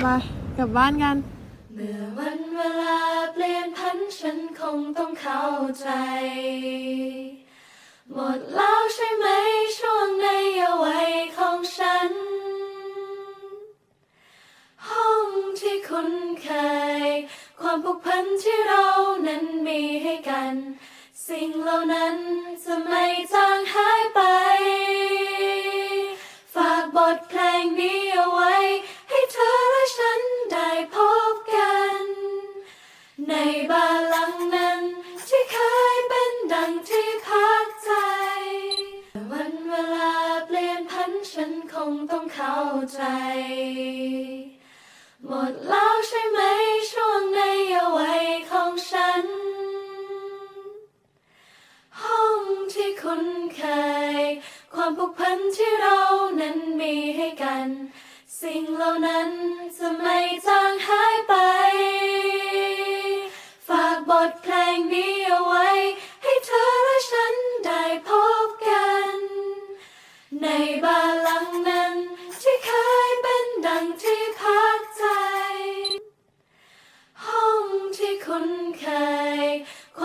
ไปกลับบ้านกัน เมื่อวันเวลาเปลี่ยนพันฉันคงต้องเข้าใจ หมดแล้วใช่ไหมช่วงในอวัยของฉัน ห้องที่คุ้นเคย ความผูกพันที่เรานั้นมีให้กัน สิ่งเหล่านั้นจะไม่จางห เข้าใจ หมดแล้วใช่ไหมช่วงในอวัยของฉัน ห้องที่คุ้นเคย ความผูกพันที่เรานั้นมีให้กัน สิ่งเหล่านั้นจะไม่จางหายไป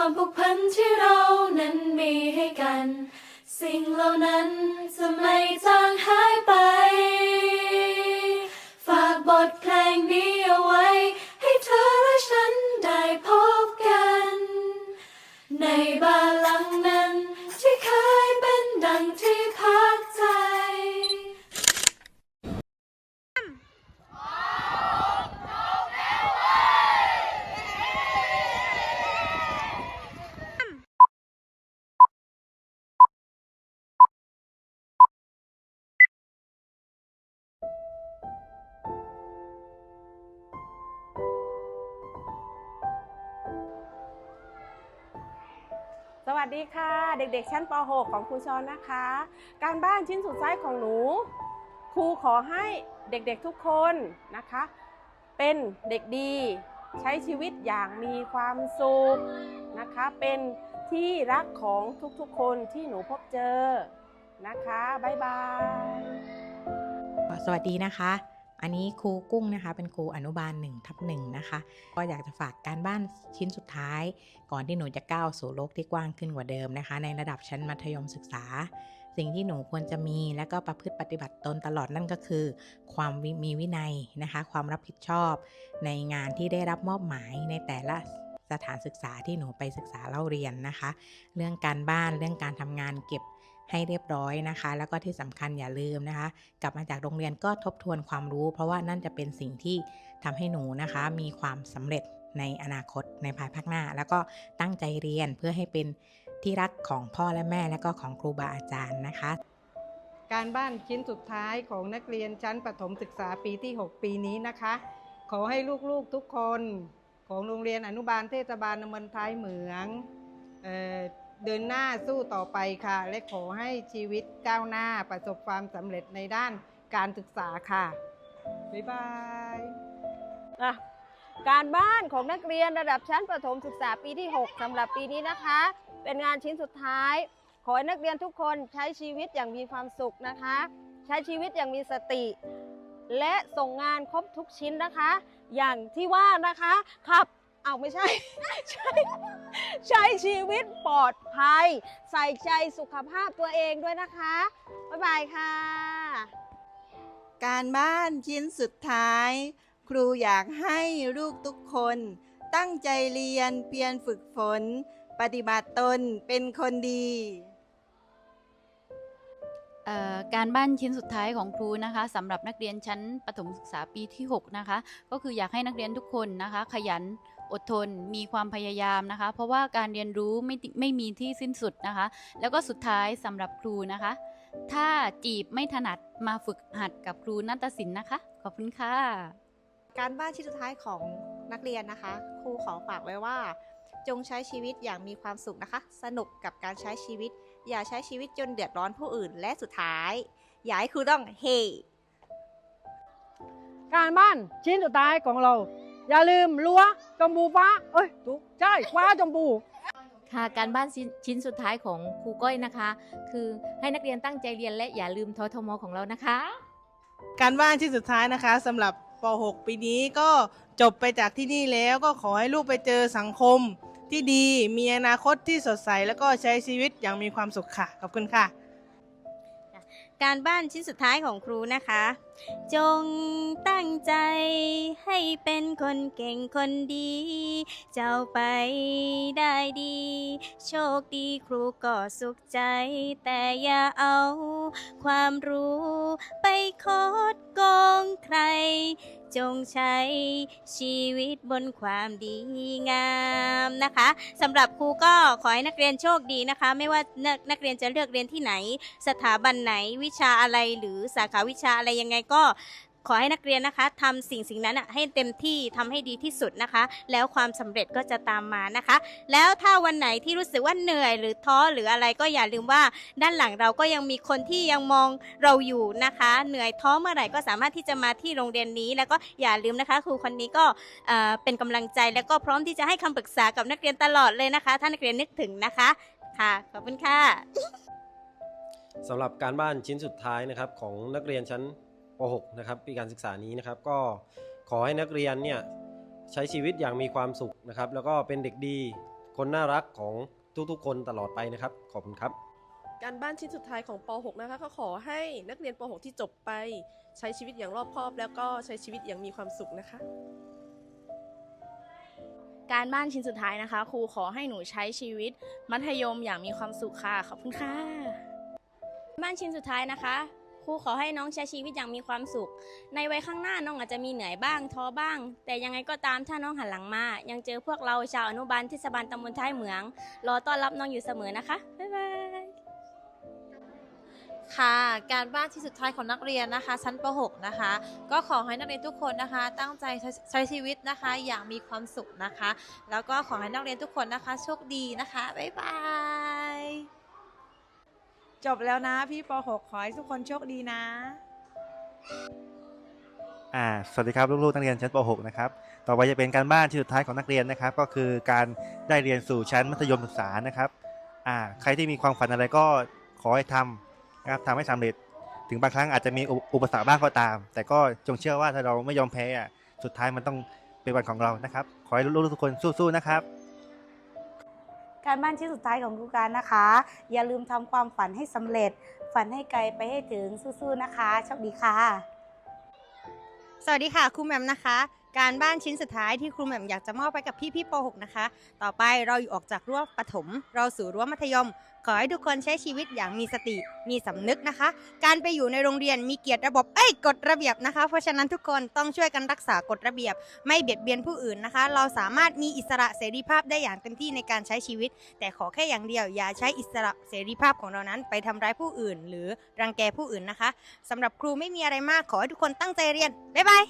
ความผูกพันที่เรานั้นมีให้กัน สิ่งเหล่านั้นจะไม่จางหายไป วัสดีค่ะ เด็กๆ ชั้นป .6 ของครูชอนนะคะ การบ้านชิ้นสุดท้ายของหนู ครูขอให้เด็กๆทุกคนนะคะ เป็นเด็กดี ใช้ชีวิตอย่างมีความสุขนะคะ เป็นที่รักของทุกๆ คนที่หนูพบเจอนะคะ บ๊ายบาย สวัสดีนะคะ อันนี้ครูกุ้งนะคะเป็นครูอนุบาล1ทับหนึ่งนะคะ ก็อยากจะฝากการบ้านชิ้นสุดท้าย ก่อนที่หนูจะก้าวสู่โลกที่กว้างขึ้นกว่าเดิมนะคะ ในระดับชั้นมัธยมศึกษา สิ่งที่หนูควรจะมีและก็ประพฤติปฏิบัติตนตลอดนั่นก็คือ ความมีวินัยนะคะ ความรับผิดชอบ ในงานที่ได้รับมอบหมายในแต่ละสถานศึกษาที่หนูไปศึกษาเล่าเรียนนะคะ เรื่องการบ้านเรื่องการทำงานเก็บ ให้เรียบร้อยนะคะ แล้วก็ที่สำคัญอย่าลืมนะคะ กลับมาจากโรงเรียนก็ทบทวนความรู้ เพราะว่านั่นจะเป็นสิ่งที่ทำให้หนูนะคะ มีความสำเร็จในอนาคตในภายภาคหน้า แล้วก็ตั้งใจเรียนเพื่อให้เป็นที่รักของพ่อและแม่และก็ของครูบาอาจารย์นะคะ การบ้านชิ้นสุดท้ายของนักเรียนชั้นประถมศึกษาปีที่ 6 ปีนี้นะคะ ขอให้ลูกๆทุกคนของโรงเรียนอนุบาลเทศบาลตำบลท้ายเหมืองเอ่อ เดินหน้าสู้ต่อไปค่ะ และขอให้ชีวิตก้าวหน้าประสบความสำเร็จในด้านการศึกษาค่ะ บ๊ายบายอะการบ้านของนักเรียนระดับชั้นประถมศึกษาปีที่ 6สำหรับปีนี้นะคะ เป็นงานชิ้นสุดท้าย ขอให้นักเรียนทุกคนใช้ชีวิตอย่างมีความสุขนะคะ ใช้ชีวิตอย่างมีสติ และส่งงานครบทุกชิ้นนะคะ อย่างที่ว่านะคะขับ เอาไม่ใช่ ใช้ใช้ชีวิตปลอดภัย ใส่ใจสุขภาพตัวเองด้วยนะคะ บ๊ายบายค่ะ การบ้านชิ้นสุดท้าย ครูอยากให้ลูกทุกคน ตั้งใจเรียนเพียรฝึกฝน ปฏิบัติตนเป็นคนดีเอ่อการบ้านชิ้นสุดท้ายของครูนะคะสำหรับนักเรียนชั้นประถมศึกษาปีที่ 6 นะคะ ก็คืออยากให้นักเรียนทุกคนนะคะ ขยัน อดทน มีความพยายามนะคะ เพราะว่าการเรียนรู้ไม่ติไม่มีที่สิ้นสุดนะคะ แล้วก็สุดท้ายสำหรับครูนะคะ ถ้าจีบไม่ถนัดมาฝึกหัดกับครูนัตศิลป์นะคะ ขอบคุณค่ะ การบ้านชิ้นสุดท้ายของนักเรียนนะคะ ครูขอฝากไว้ว่า จงใช้ชีวิตอย่างมีความสุขนะคะ สนุกกับการใช้ชีวิต อย่าใช้ชีวิตจนเดือดร้อนผู้อื่น และสุดท้าย อย่าให้ครูต้องเฮ การบ้านชิ้นสุดท้ายของเรา อย่าลืมรั้วจมพูฟ้า เอ้ยถูกใช่ฟ้าจมพูค่ะการบ้านชิ้นชิ้นสุดท้ายของครูก้อยนะคะ คือให้นักเรียนตั้งใจเรียนและอย่าลืมททมของเรานะคะ การบ้านที่สุดท้ายนะคะสำหรับป .6 ปีนี้ก็จบไปจากที่นี่แล้วก็ขอให้ลูกไปเจอสังคมที่ดีมีอนาคตที่สดใส แล้วก็ใช้ชีวิตอย่างมีความสุขค่ะขอบคุณค่ะ การบ้านชิ้นสุดท้ายของครูนะคะ จงตั้งใจให้เป็นคนเก่งคนดี เจ้าไปได้ดี โชคดีครูก็สุขใจ แต่อย่าเอา ความรู้ไปคดโกงใคร จงใช้ชีวิตบนความดีงามนะคะสำหรับครูก็ขอให้นักเรียนโชคดีนะคะ ไม่ว่านักนักเรียนจะเลือกเรียนที่ไหน สถาบันไหนวิชาอะไรหรือสาขาวิชาอะไรยังไงก็ ขอให้นักเรียนนะคะทำสิ่งสิ่งนั้นให้เต็มที่ทำให้ดีที่สุดนะคะ แล้วความสำเร็จก็จะตามมานะคะ แล้วถ้าวันไหนที่รู้สึกว่าเหนื่อย หรือท้อหรืออะไรก็อย่าลืมว่า ด้านหลังเราก็ยังมีคนที่ยังมองเราอยู่นะคะ เหนื่อยท้อเมื่อไหร่ก็สามารถที่จะมาที่โรงเรียนนี้ แล้วก็อย่าลืมนะคะ ครูคนนี้ก็เเป็นกำลังใจแล้วก็พร้อมที่จะให้คำปรึกษากับนักเรียนตลอดเลยนะคะ ถ้านักเรียนนึกถึงนะคะค่ะขอบคุณค่ะสำหรับการบ้านชิ้นสุดท้ายนะครับของนักเรียนชั้น ป .6 นะครับปีการศึกษานี้นะครับ ก็ขอให้นักเรียนเนี่ยใช้ชีวิตอย่างมีความสุขนะครับ แล้วก็เป็นเด็กดีคนน่ารักของทุกๆ คนตลอดไปนะครับ ขอบคุณครับ การบ้านชิ้นสุดท้ายของป .6 นะคะก็ขอให้นักเรียนป .6 ที่จบไป ใช้ชีวิตอย่างรอบคอบ แล้วก็ใช้ชีวิตอย่างมีความสุขนะคะ การบ้านชิ้นสุดท้ายนะคะ ครูขอให้หนูใช้ชีวิต มัธยมอย่างมีความสุขค่ะขอบคุณค่ะ บ้านชิ้นสุดท้ายนะคะค รูขอให้น้องใช้ชีวิตอย่างมีความสุข ในวัยข้างหน้าน้องอาจจะมีเหนื่อยบ้างท้อบ้าง แต่ยังไงก็ตามถ้าน้องหันหลังมา ยังเจอพวกเราชาวอนุบาลเทศบาลตำบลท้ายเหมือง รอต้อนรับน้องอยู่เสมอนะคะ บ๊ายบายค่ะการบ้านที่สุดท้ายของนักเรียนนะคะ ชั้นป .6 นะคะ ก็ขอให้นักเรียนทุกคนนะคะ ตั้งใจใช้ใช้ชีวิตนะคะ อย่างมีความสุขนะคะ แล้วก็ขอให้นักเรียนทุกคนนะคะ โชคดีนะคะ บ๊ายบาย จบแล้วนะพี่ป .6 ขอให้ทุกคนโชคดีนะ อ่า สวัสดีครับลูกๆนักเรียนชั้นป .6 นะครับ ต่อไปจะเป็นการบ้านที่สุดท้ายของนักเรียนนะครับ ก็คือการได้เรียนสู่ชั้นมัธยมศึกษานะครับ อ่า ใครที่มีความฝันอะไรก็ขอให้ทำนะครับทำให้สำเร็จ ถึงบางครั้งอาจจะมีอุปอุปสรรคบ้างก็ตาม แต่ก็จงเชื่อว่าถ้าเราไม่ยอมแพ้อะ สุดท้ายมันต้องเป็นวันของเรานะครับ ขอให้ลูกๆทุกคนสู้ๆนะครับ การบ้านชิ้นสุดท้ายของครูการนะคะ อย่าลืมทำความฝันให้สำเร็จ ฝันให้ไกลไปให้ถึงสู้ๆนะคะโชคดีค่ะ สวัสดีค่ะครูแหมมนะคะ การบ้านชิ้นสุดท้ายที่ครูแหม่มอยากจะมอบไปกับพี่พี่ป .6 นะคะ ต่อไปเราอยู่ออกจากรั้วประถม เราสู่รั้วมัธยม ขอให้ทุกคนใช้ชีวิตอย่างมีสติ มีสำนึกนะคะ การไปอยู่ในโรงเรียนมีเกียรติระบบเอ้ยกฎระเบียบนะคะ เพราะฉะนั้นทุกคนต้องช่วยกันรักษากฎระเบียบ ไม่เบียดเบียนผู้อื่นนะคะ เราสามารถมีอิสระเสรีภาพได้อย่างเต็มที่ในการใช้ชีวิต แต่ขอแค่อย่างเดียวอย่าใช้อิสระเสรีภาพของเรานั้น ไปทำร้ายผู้อื่น หรือรังแกผู้อื่นนะคะสำหรับครูไม่มีอะไรมากขอให้ทุกคนตั้งใจเรียนบ๊ายบาย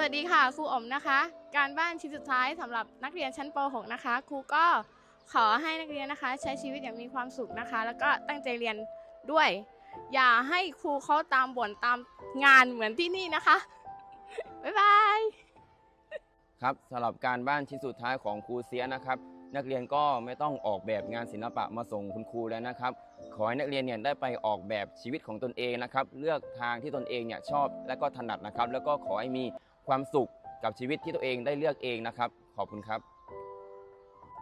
สวัสดีค่ะครูอมนะคะ การบ้านชิ้นสุดท้ายสำหรับนักเรียนชั้นป .6 นะคะครูก็ขอให้นักเรียนนะคะ ใช้ชีวิตอย่างมีความสุขนะคะ แล้วก็ตั้งใจเรียนด้วย อย่าให้ครูเขาตามบ่นตามงานเหมือนที่นี่นะคะ บ๊ายบายครับสำหรับการบ้านชิ้นสุดท้ายของครูเสียนะครับ นักเรียนก็ไม่ต้องออกแบบงานศิลปะมาส่งคุณครูแล้วนะครับ ขอให้นักเรียนเนี่ยได้ไปออกแบบชีวิตของตนเองนะครับ เลือกทางที่ตนเองเนี่ยชอบและก็ถนัดนะครับ แล้วก็ขอให้มี ความสุขกับชีวิตที่ตัวเองได้เลือกเองนะครับ ขอบคุณครับ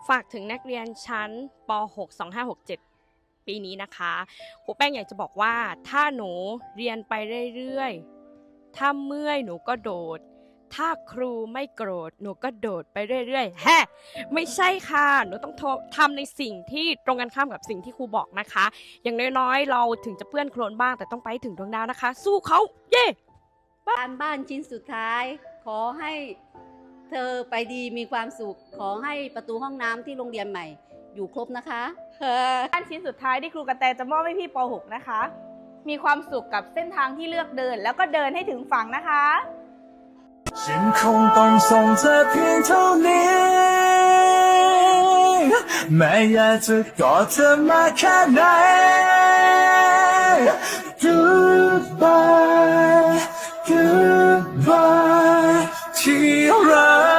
ฝากถึงนักเรียนชั้นป .6 2567 ปีนี้นะคะครูแป้งอยากจะบอกว่าถ้าหนูเรียนไปเรื่อยๆ ถ้าเมื่อยหนูก็โดด ถ้าครูไม่โกรธหนูก็โดดไปเรื่อยๆแฮะไม่ใช่ค่ะ หนูต้องทำในสิ่งที่ตรงกันข้ามกับสิ่งที่ครูบอกนะคะ อย่างน้อยๆ เราถึงจะเปื้อนโคลนบ้างแต่ต้องไปถึงดวงดาวนะคะ สู้เขาเย้ การบ้านชิ้นสุดท้าย ขอให้เธอไปดีมีความสุข ขอให้ประตูห้องน้ำที่โรงเรียนใหม่ อยู่ครบนะคะบ้านชิ้นสุดท้ายที่ครูกระแตจะมอบให้พี่ป .6 นะคะ มีความสุขกับเส้นทางที่เลือกเดิน แล้วก็เดินให้ถึงฝั่งนะคะฉันคงต้องส่งเธอเพียงเท่านี้แม้อยากจะกอดเธอมากแค่ไหน Goodbye Goodbye ที่รัก